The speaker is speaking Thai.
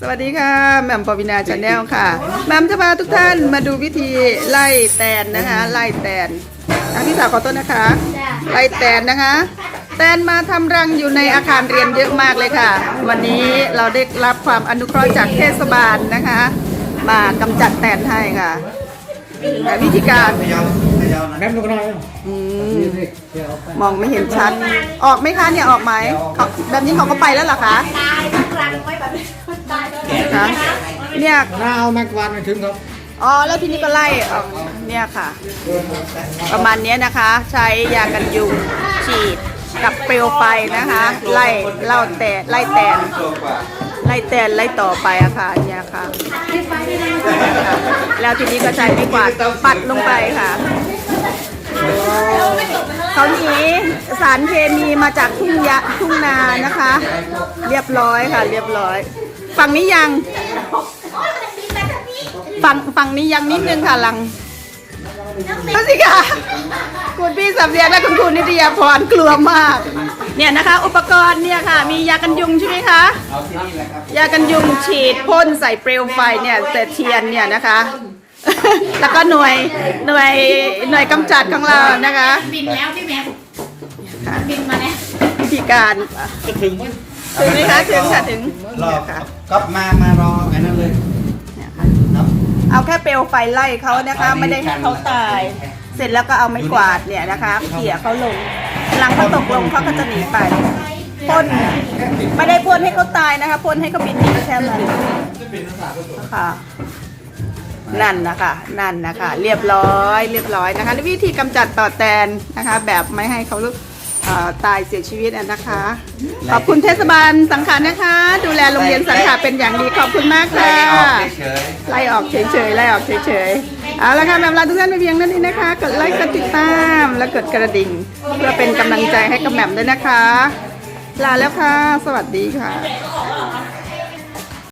สวัสดีค่ะแหม่มปวินาชาแนลค่ะแหม่มจะพาทุกท่านมาดูวิธีไล่แตนนะคะ ไล่แตนอะพี่สาวขอโทษนะคะ ไล่แตนนะคะ แตนมาทำรังอยู่ในอาคารเรียนเยอะมากเลยค่ะ วันนี้เราได้รับความอนุเคราะห์จากเทศบาลนะคะ มากำจัดแตนให้ค่ะแต่วิธีการแม่ ลูกน้อยอืมมองไม่เห็นชัด ออกไหมคะเนี่ยออกไหมเขาแบบนี้เขาก็ไปแล้วเหรอคะตายทั้งรังไว้แบบนี้ตายเลยคะเนี่ยถ้าเอาแม็กวานมาถึงครับอ๋อแล้วทีนี้ก็ไล่ออกเนี่ยค่ะ ประมาณเนี้ยนะคะ ใช้ยากันยุงฉีดกับเปลวไฟนะคะ ไล่เล่าแตนไล่แตนไล่แตนไล่ต่อไปอะค่ะเนี่ยค่ะ แล้วทีนี้ก็ใช้ไม้กวาดปัดลงไปค่ะ เขาหนีสารเคมีมาจากทุ่งยะทุ่งนานะคะ เรียบร้อยค่ะ เรียบร้อย ฝั่งนี้ยัง ฝั่งฝั่งนี้ยังนิดนึงค่ะหลังดูสิค่ะ คุณพี่สำเรียงและคุณครูนิตยาพรกลัวมาก เนี่ยนะคะ อุปกรณ์เนี่ยค่ะ มียากันยุงใช่ไหมคะยากันยุงฉีดพ่นใส่เปลวไฟเนี่ยแต่เทียนเนี่ยนะคะ แล้วก็หน่วยหน่วยหน่วยกำจัดของเรานะคะ บินแล้วพี่แม่บินมาแล้ววิธีการจะถึงไหมถึงไหมคะถึงค่ะถึงรอเนี่ยค่ะกลับมามารอไอ้นั่นเลยเนี่ยค่ะครับเอาแค่เปลวไฟไล่เขานะคะ ไม่ได้ให้เขาตาย เสร็จแล้วก็เอาไม้กวาดเนี่ยนะคะเขี่ยเขาลงหลังเขาตกลงเขาก็จะหนีไปพ่นไม่ได้พ่นให้เขาตายนะคะพ่นให้เขาบินหนีแค่นั้นค่ะ นั่นนะคะ นั่นนะคะ เรียบร้อยเรียบร้อยนะคะวิธีกำจัดต่อแตนนะคะ แบบไม่ให้เขาเอ่อตายเสียชีวิตอะนะคะ ขอบคุณเทศบาลสังขารนะคะ ดูแลโรงเรียนสังขารเป็นอย่างดีขอบคุณมากไล่ค่ะออกเฉยไล่ออกเฉยๆไล่ออกเฉยๆเอาละค่ะแบบลาทุกท่านไปเพียงเท่านี้นะคะ กดไลค์กดติดตามและกดกระดิ่ง เพื่อเป็นกำลังใจให้กับแหม่มด้วยนะคะ ลาแล้วค่ะ สวัสดีค่ะ